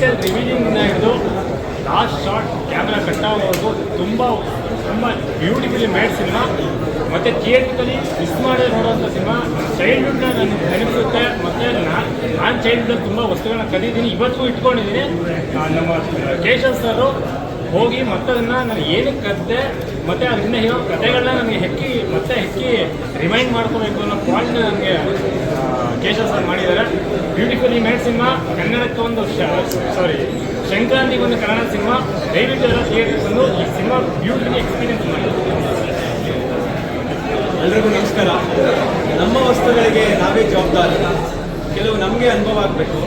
Title ರಿವೀಲಿಂಗ್ನ ಹಿಡಿದು last shot camera ಕಟ್ಟಾಗೋವರೆಗೂ ತುಂಬ ತುಂಬ ಬ್ಯೂಟಿಫುಲಿ ಮೇಡ್ ಸಿನಿಮಾ ಮತ್ತು ಥಿಯೇಟ್ರಲ್ಲಿ ಮಿಸ್ ಮಾಡಿ ನೋಡೋವಂಥ ಸಿನಿಮಾ ಚೈಲ್ಡ್ಹುಡ್ನ ನನಗೆ ನೆನಪಿಸುತ್ತೆ ಮತ್ತು ನಾನು ನಾನು ಚೈಲ್ಡ್ಹುಡ್ ತುಂಬ ವಸ್ತುಗಳನ್ನ ಕಲಿದ್ದೀನಿ ಇವತ್ತಿಗೂ ಇಟ್ಕೊಂಡಿದ್ದೀನಿ. ನಮ್ಮ ಕೇಶವ್ ಸರು ಹೋಗಿ ಮತ್ತೆ ಅದನ್ನು ನಾನು ಏನಕ್ಕೆ ಕದ್ದೆ, ಮತ್ತು ಅದರಿಂದ ಇರೋ ಕಥೆಗಳನ್ನ ನನಗೆ ಹೆಕ್ಕಿ, ಮತ್ತೆ ಹೆಕ್ಕಿ ರಿಮೈಂಡ್ ಮಾಡ್ಕೋಬೇಕು ಅನ್ನೋ ಪಾಯಿಂಟ್ ನನಗೆ ಕೇಶವ್ ಸರ್ ಮಾಡಿದ್ದಾರೆ. ಬ್ಯೂಟಿಫುಲಿ ಮೇಡ್ ಸಿನಿಮಾ, ಕನ್ನಡಕ್ಕೆ ಒಂದು ಸಾರಿ ಸಂಕ್ರಾಂತಿಗೆ ಒಂದು ಕನ್ನಡ ಸಿನಿಮಾ, ದಯವಿಟ್ಟು ಎಲ್ಲ ಥಿಯೇಟರ್ ಬಂದು ಈ ಸಿನಿಮಾ ಬ್ಯೂಟಿಫುಲ್ ಎಕ್ಸ್ಪೀರಿಯನ್ಸ್ ಮಾಡಿ. ಎಲ್ರಿಗೂ ನಮಸ್ಕಾರ. ನಮ್ಮ ವಸ್ತುಗಳಿಗೆ ನಾವೇ ಜವಾಬ್ದಾರಿ. ಕೆಲವು ನಮಗೆ ಅನುಭವ ಆಗಬೇಕು.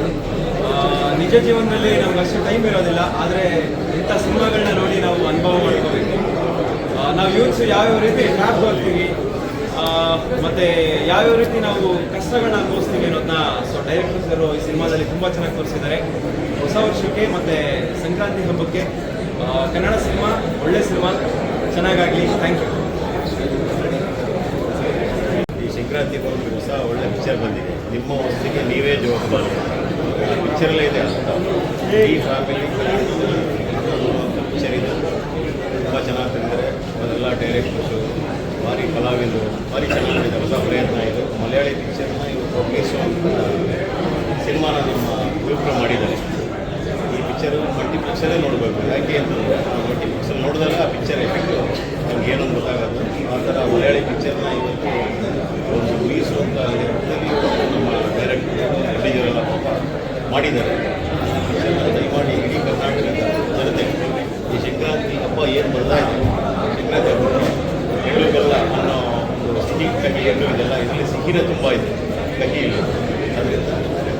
ನಿಜ ಜೀವನದಲ್ಲಿ ನಮ್ಗೆ ಅಷ್ಟು ಟೈಮ್ ಇರೋದಿಲ್ಲ, ಆದರೆ ಇಂಥ ಸಿನಿಮಾಗಳನ್ನ ನೋಡಿ ನಾವು ಅನುಭವ ಮಾಡ್ಕೋಬೇಕು. ನಾವು ಯೂತ್ಸ್ ಯಾವ್ಯಾವ ರೀತಿ ಟ್ರಾಪ್ ಹೋಗ್ತೀವಿ ಮತ್ತೆ ಯಾವ್ಯಾವ ರೀತಿ ನಾವು ಕಷ್ಟಗಳನ್ನ ಅನುಭವಿಸ್ತೀವಿ ಅನ್ನೋದನ್ನ ಸೊ ಡೈರೆಕ್ಟರ್ಸರು ಈ ಸಿನಿಮಾದಲ್ಲಿ ತುಂಬ ಚೆನ್ನಾಗಿ ತೋರಿಸಿದ್ದಾರೆ. ಹೊಸ ವರ್ಷಕ್ಕೆ ಮತ್ತು ಸಂಕ್ರಾಂತಿ ಹಬ್ಬಕ್ಕೆ ಕನ್ನಡ ಸಿನಿಮಾ ಒಳ್ಳೆ ಸಿನಿಮಾ, ಚೆನ್ನಾಗಾಗಲಿ ಥ್ಯಾಂಕ್ ಯು ಈ ಸಂಕ್ರಾಂತಿ ಒಂದು ಹೊಸ ಒಳ್ಳೆ ಪಿಕ್ಚರ್ ಬಂದಿದೆ. ನಿಮ್ಮ ವಸ್ತಿಗೆ ನೀವೇ ಜವಾಬ್ದಾರಿ ಪಿಕ್ಚರಲ್ಲೇ ಇದೆ ಅಂತ. ಈ ಫ್ಯಾಮಿಲಿ ಪಿಕ್ಚರ್ ಇದೆ. ತುಂಬ ಚೆನ್ನಾಗಿ ತಂದಿದ್ದಾರೆ ಅದೆಲ್ಲ ಡೈರೆಕ್ಟರ್ಸು ಭಾರಿ ಕಲಾವಿದರು, ಭಾರಿ ಚೆನ್ನಾಗಿದೆ, ಹೊಸ ಪ್ರಯತ್ನ ಇದು. ಮಲಯಾಳಿ ಪಿಕ್ಚರ್ನ ಇವತ್ತು ಒಗ್ಗಿಸುವಂಥ ಸಿನಿಮಾನ ನಮ್ಮ ಯುವಕರು ಮಾಡಿದ್ದಾರೆ. ಈ ಪಿಕ್ಚರು ಮಲ್ಟಿಪ್ಲೆಕ್ಸಲ್ಲೇ ನೋಡಬೇಕು. ಯಾಕೆ ಅಂತಂದರೆ ಮಲ್ಟಿಪ್ಲೆಕ್ಸಲ್ಲಿ ನೋಡಿದಾಗ ಆ ಪಿಕ್ಚರ್ ಎಫೆಕ್ಟು ನಮ್ಗೆ ಏನೋ ಗೊತ್ತಾಗೋದು ಆ ಥರ ಮಲಯಾಳಿ ಪಿಕ್ಚರ್ನ ಇವತ್ತು ಒಂದು ಉಳಿಸುವಂಥ ಲೆಕ್ಕದಲ್ಲಿ ಇವತ್ತು ನಮ್ಮ ಡೈರೆಕ್ಟರ್ ಪ್ರೊಡ್ಯೂಸರೆಲ್ಲ ಪಾಪ ಮಾಡಿದ್ದಾರೆ ಪಿಕ್ಚರ್ನ ದಯಮಾಡಿ ಇಡೀ ಕರ್ನಾಟಕದ ಜನತೆ ಈ ಸಂಕ್ರಾಂತಿ ಹಬ್ಬ ಏನು ಬರ್ತಾ ಇದೆ ಸಂಕ್ರಾಂತಿ ಹಬ್ಬ ಎಳ್ಳು ಬೆಲ್ಲ ಅನ್ನೋ ಒಂದು ಸಿಹಿ ಕಹಿ ಎಳ್ಳು ಇದರಲ್ಲಿ ತುಂಬ ಇದೆ. ಕಹಿ ಇಲ್ಲ. ಅದರಿಂದ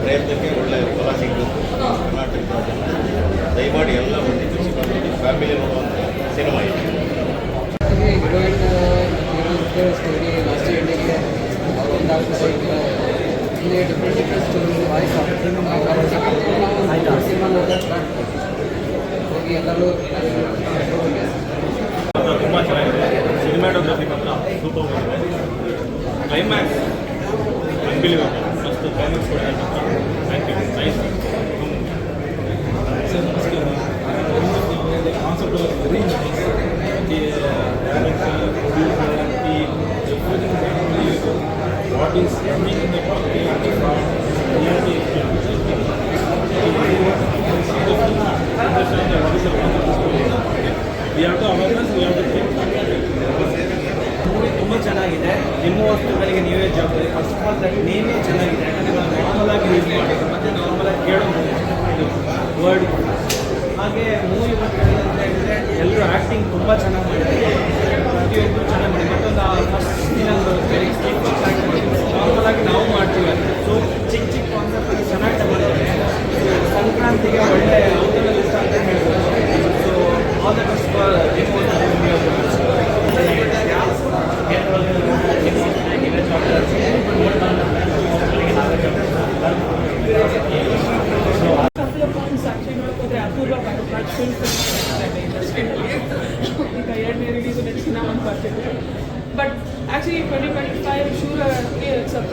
ಪ್ರಯತ್ನಕ್ಕೆ ಒಳ್ಳೆಯ ಫಲ ಸಿಗಬೇಕು. ಕರ್ನಾಟಕದ ಜನ ದಯಮಾಡಿ ಎಲ್ಲ ಒಂದು ಫ್ಯಾಮಿಲಿ ನೋಡುವಂಥ ಸಿನಿಮಾ ಇದೆ. ಹೀರೋ ಸ್ಟೋರಿ ಲಾಸ್ಟ್ ಒಂದಾಗ್ತದೆ ಇಲ್ಲಿ ಡಿಫ್ರೆಂಟ್ ಡಿಫ್ರೆಂಟ್ ಸ್ಟೋರಿ ವಾಯ್ಸ್ ಆಯ್ತು? ಸಿನಿಮಾ ನೋಡಿದ್ರೆ ಹೋಗಿ ಎಲ್ಲರೂ ತುಂಬ ಚೆನ್ನಾಗಿದೆ. ಸಿನಿಮಾಟೋಗ್ರಫಿ ಮಾತ್ರ super climax what is running in the We have to awareness, we have to think. ನಿಮ್ಮ ವಸ್ತುಗಳಿಗೆ ನೀವೇ ಜವಾಬ್ದಾರಿ ಫಸ್ಟ್ ಆಫ್ ಆಲ್ ಚೆನ್ನಾಗಿದೆ, ಯಾಕಂದರೆ ನಾವು ನಾರ್ಮಲ್ ಆಗಿ ಯೂಸ್ ಮಾಡಿದ್ದು ಮತ್ತು ನಾರ್ಮಲ್ ಆಗಿ ಕೇಳೋ ವರ್ಡ್ ಹಾಗೆ ಮೂವಿ ಬಗ್ಗೆ ಅಂತ ಹೇಳಿದ್ರೆ ಎಲ್ಲರೂ ಆ್ಯಕ್ಟಿಂಗ್ ತುಂಬ ಚೆನ್ನಾಗಿ ಮಾಡಿದ್ದಾರೆ.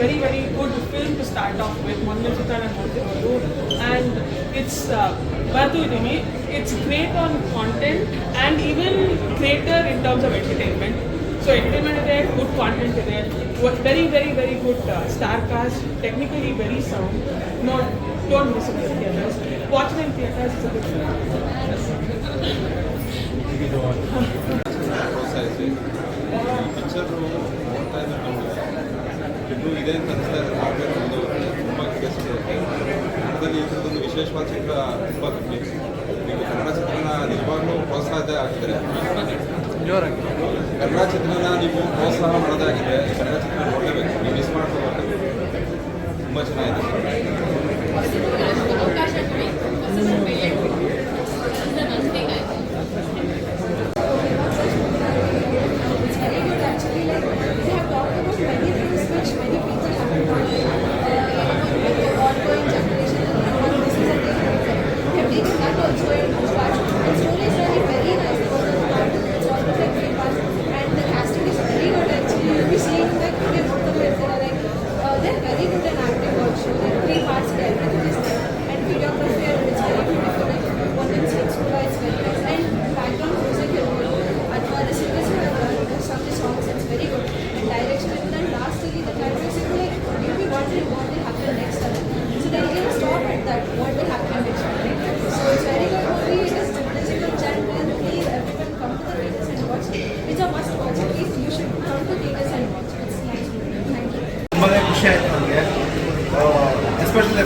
it's a very very good film to start off with ಮೊದಲನೇ ಚಿತ್ರ ನಾನು ನೋಡ್ತಿರೋದು ಆ್ಯಂಡ್ ಇಟ್ಸ್ ಬರ್ತು ಇದ್ದೀವಿ it's great on content and even creator in terms of entertainment so entertainment ಇದೆ ಗುಡ್ ಕಾಂಟೆಂಟ್ ಇದೆ very very very good star cast technically very sound not don't miss in theatres watch in theatres is a good ಪ್ರೋತ್ಸಾಹಿಸಿ ಈ picture ನೋಡ್ತಾ ಇದ್ದರೆ ನಮಗೆ ಇದೇ ಇದೆ ಅಂತ ಅನಿಸ್ತಾ ಇದೆ ಮಾಡಬೇಕು ಒಂದು ತುಂಬ ಕೆಲಸ ಕನ್ನಡದಲ್ಲಿ ಇರೋದೊಂದು ವಿಶೇಷವಾದ ಚಿತ್ರ ತುಂಬ ಕಮ್ಮಿ. ಈಗ ಕನ್ನಡ ಚಿತ್ರನ ನಿಜವಾಗ್ಲೂ ಪ್ರೋತ್ಸಾಹ ಆಗ್ತಿದೆ ಕನ್ನಡ ಚಿತ್ರನ ನೀವು ಪ್ರೋತ್ಸಾಹ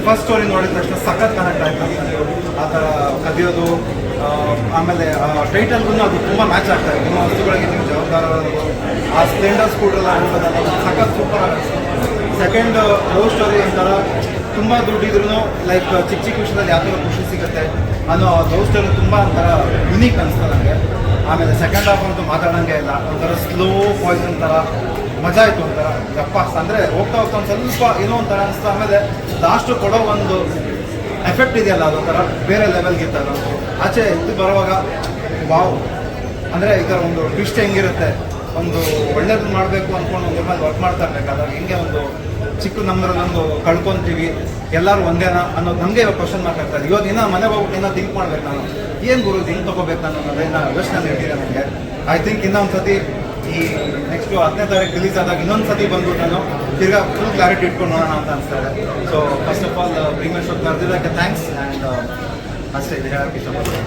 ಫಸ್ಟ್ ಸ್ಟೋರಿ ನೋಡಿದ ತಕ್ಷಣ ಸಖತ್ ಕನೆಕ್ಟ್ ಆಯ್ತು ನನಗೆ ಆ ಥರ ಕದಿಯೋದು ಆಮೇಲೆ ಟೈಟಲ್ಗೂ ಅದು ತುಂಬ ಮ್ಯಾಚ್ ಆಗ್ತಾ ಇದೆ. ನಿಮ್ಮ ವಸ್ತುಗಳಿಗೆ ನೀವು ಜವಾಬ್ದಾರ ಆ ಸ್ಪ್ಲೆಂಡರ್ ಸ್ಕೂಟ್ರೆಲ್ಲ ಹೋಗೋದಲ್ಲ ಸಖತ್ ಸೂಪರ್ ಆಗುತ್ತೆ ಸೆಕೆಂಡ್ ಲವ್ ಸ್ಟೋರಿ ಒಂಥರ ತುಂಬ ದುಡ್ಡಿದ್ರು ಲೈಕ್ ಚಿಕ್ಕ ಚಿಕ್ಕ ವಿಷಯದಲ್ಲಿ ಯಾವ ಥರ ಖುಷಿ ಸಿಗುತ್ತೆ ಅನ್ನೋ ಲವ್ ಸ್ಟೋರಿ ತುಂಬ ಒಂಥರ ಯುನೀಕ್ ಅನಿಸ್ತು ನನಗೆ ಆಮೇಲೆ ಸೆಕೆಂಡ್ ಹಾಫ್ ಅಂತೂ ಮಾತಾಡೋಂಗೆ ಇಲ್ಲ. ಒಂಥರ ಸ್ಲೋ ಪಾಯ್ಸನ್ ಥರ ಮಜಾ ಆಯಿತು ಒಂಥರ. ಯಪ್ಪ, ಅಂದರೆ ಹೋಗ್ತಾ ಹೋಗ್ತಾ ಒಂದು ಸ್ವಲ್ಪ ಏನೋ ಒಂಥರ ಅನಿಸ್ತಾ ಆಮೇಲೆ ಲಾಸ್ಟು ಕೊಡೋ ಒಂದು ಎಫೆಕ್ಟ್ ಇದೆಯಲ್ಲ ಅದೊಂಥರ ಬೇರೆ ಲೆವೆಲ್ಗಿಂತ ಅದು. ಆಚೆ ಇದು ಬರುವಾಗ, ವಾವ್. ಅಂದರೆ ಈ ಥರ ಒಂದು ಟ್ವಿಸ್ಟ್ ಹೆಂಗಿರುತ್ತೆ. ಒಂದು ಒಳ್ಳೇದು ಮಾಡಬೇಕು ಅಂದ್ಕೊಂಡು ಒಂದು ಮೇಲೆ ವರ್ಕ್ ಮಾಡ್ತಾ ಇರಬೇಕಾದ್ರೆ ಹೆಂಗೆ ಒಂದು ಚಿಕ್ಕ ನಮ್ಮದ್ರಲ್ಲೊಂದು ಕಳ್ಕೊಂತೀವಿ, ಎಲ್ಲರೂ ಒಂದೇನಾ ಅನ್ನೋದು ನಮಗೆ ಇವಾಗ ಕ್ವಶನ್ ಮಾಡ್ತಾ ಆಗ್ತದೆ ಇವಾಗ ಇನ್ನೂ ಮನೆ ಹೋಗ್ಬಿಟ್ಟು ಏನೋ ಥಿಂಕ್ ಮಾಡ್ಬೇಕು ನಾನು. ಏನು ಗುರು ಹೆಂಗೆ ತೊಗೋಬೇಕು ನಾನು ಅನ್ನೋದೇನ ಯೋಚನೆ ನೀಡಿದೆ ನನಗೆ ಐ ಥಿಂಕ್ ಇನ್ನೊಂದು ಸತಿ ಈ ನೆಕ್ಸ್ಟ್ ಹತ್ತನೇ ತಾರೀಕು ರಿಲೀಸ್ ಆದಾಗ ಇನ್ನೊಂದು ಸತಿ ಬಂದು ನಾನು ತಿರ್ಗಾ ಫುಲ್ ಕ್ಲಾರಿಟಿ ಇಟ್ಕೊಂಡು ನೋಡೋಣ ಅಂತ ಅನಿಸ್ತಾ so first of all premiere show ಕರೆದಿದ್ದಕ್ಕೆ thanks and ಅಷ್ಟೇ, ಇದು ಹೇಳೋಕ್ಕೆ ಇಷ್ಟಪಡ್ತೀನಿ.